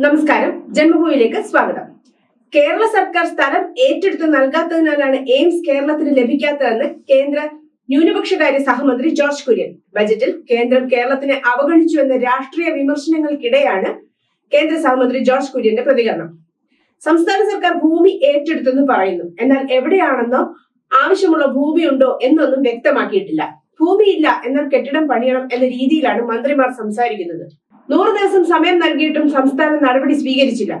നമസ്കാരം. ജന്മഭൂമിയിലേക്ക് സ്വാഗതം. കേരള സർക്കാർ സ്ഥലം ഏറ്റെടുത്ത് നൽകാത്തതിനാലാണ് എയിംസ് കേരളത്തിന് ലഭിക്കാത്തതെന്ന് കേന്ദ്ര ന്യൂനപക്ഷകാര്യ സഹമന്ത്രി ജോർജ് കുര്യൻ. ബജറ്റിൽ കേന്ദ്രം കേരളത്തിനെ അവഗണിച്ചു എന്ന രാഷ്ട്രീയ വിമർശനങ്ങൾക്കിടെയാണ് കേന്ദ്ര സഹമന്ത്രി ജോർജ് കുര്യന്റെ പ്രതികരണം. സംസ്ഥാന സർക്കാർ ഭൂമി ഏറ്റെടുത്തെന്ന് പറയുന്നു. എന്നാൽ എവിടെയാണെന്നോ ആവശ്യമുള്ള ഭൂമിയുണ്ടോ എന്നൊന്നും വ്യക്തമാക്കിയിട്ടില്ല. ഭൂമിയില്ല എന്നാൽ കെട്ടിടം പണിയണം എന്ന രീതിയിലാണ് മന്ത്രിമാർ സംസാരിക്കുന്നത്. നൂറ് ദിവസം സമയം നൽകിയിട്ടും സംസ്ഥാനം നടപടി സ്വീകരിച്ചില്ല.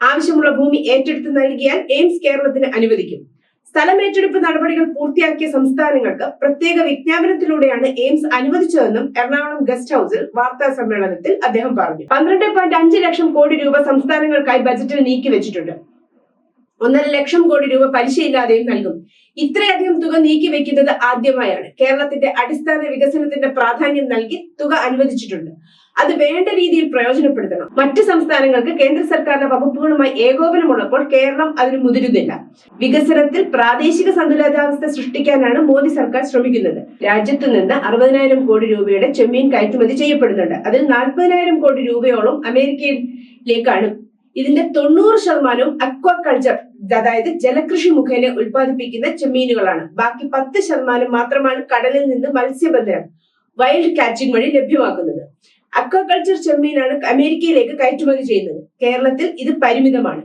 ആവശ്യമുള്ള ഭൂമി ഏറ്റെടുത്ത് നൽകിയാൽ എയിംസ് കേരളത്തിന് അനുവദിക്കും. സ്ഥലം ഏറ്റെടുപ്പ് നടപടികൾ പൂർത്തിയാക്കിയ സംസ്ഥാനങ്ങൾക്ക് പ്രത്യേക വിജ്ഞാപനത്തിലൂടെയാണ് എയിംസ് അനുവദിച്ചതെന്നും എറണാകുളം ഗസ്റ്റ് ഹൌസിൽ വാർത്താ സമ്മേളനത്തിൽ അദ്ദേഹം പറഞ്ഞു. പന്ത്രണ്ട് ലക്ഷം കോടി രൂപ സംസ്ഥാനങ്ങൾക്കായി ബജറ്റിൽ നീക്കിവെച്ചിട്ടുണ്ട്. ഒന്നര ലക്ഷം കോടി രൂപ പലിശയില്ലാതെയും നൽകും. ഇത്രയധികം തുക നീക്കി വെക്കുന്നത് ആദ്യമായാണ്. കേരളത്തിന്റെ അടിസ്ഥാന വികസനത്തിന്റെ പ്രാധാന്യം നൽകി തുക അനുവദിച്ചിട്ടുണ്ട്. അത് വേണ്ട രീതിയിൽ പ്രയോജനപ്പെടുത്തണം. മറ്റ് സംസ്ഥാനങ്ങൾക്ക് കേന്ദ്ര സർക്കാരിന്റെ വകുപ്പുകളുമായി ഏകോപനമുള്ളപ്പോൾ കേരളം അതിന് മുതിരുന്നില്ല. വികസനത്തിൽ പ്രാദേശിക സന്തുലിതാവസ്ഥ സൃഷ്ടിക്കാനാണ് മോദി സർക്കാർ ശ്രമിക്കുന്നത്. രാജ്യത്തു നിന്ന് അറുപതിനായിരം കോടി രൂപയുടെ ചെമ്മീൻ കയറ്റുമതി ചെയ്യപ്പെടുന്നുണ്ട്. അതിൽ നാൽപ്പതിനായിരം കോടി രൂപയോളം അമേരിക്കയിലേക്കാണ് ഇതിന്റെ തൊണ്ണൂറ് ശതമാനവും അക്വാകൾച്ചർ അതായത് ജലകൃഷി മുഖേന ഉൽപ്പാദിപ്പിക്കുന്ന ചെമ്മീനുകളാണ്. ബാക്കി പത്ത് ശതമാനം മാത്രമാണ് കടലിൽ നിന്ന് മത്സ്യബന്ധനം വൈൽഡ് കാച്ചിങ് വഴി ലഭ്യമാക്കുന്നത്. അക്വാകൾച്ചർ ചെമ്മീനാണ് അമേരിക്കയിലേക്ക് കയറ്റുമതി ചെയ്യുന്നത്. കേരളത്തിൽ ഇത് പരിമിതമാണ്.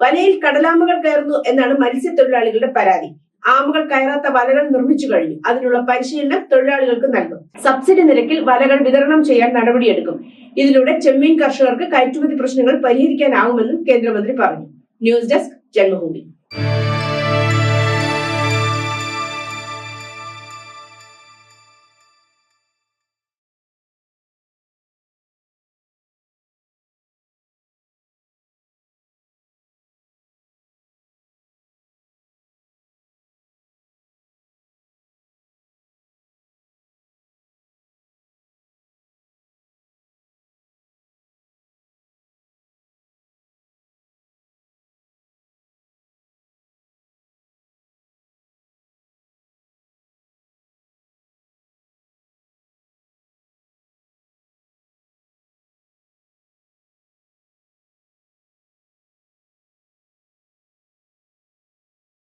വലയിൽ കടലാമകൾ കയറുന്നു എന്നാണ് മത്സ്യത്തൊഴിലാളികളുടെ പരാതി. ആമകൾ കയറാത്ത വലകൾ നിർമ്മിച്ചു കഴിഞ്ഞു. അതിനുള്ള പരിശീലനം തൊഴിലാളികൾക്ക് നൽകും. സബ്സിഡി നിരക്കിൽ വലകൾ വിതരണം ചെയ്യാൻ നടപടിയെടുക്കും. ഇതിലൂടെ ചെമ്മീൻ കർഷകർക്ക് കയറ്റുമതി പ്രശ്നങ്ങൾ പരിഹരിക്കാനാവുമെന്നും കേന്ദ്രമന്ത്രി പറഞ്ഞു. News desk Janmabhumi.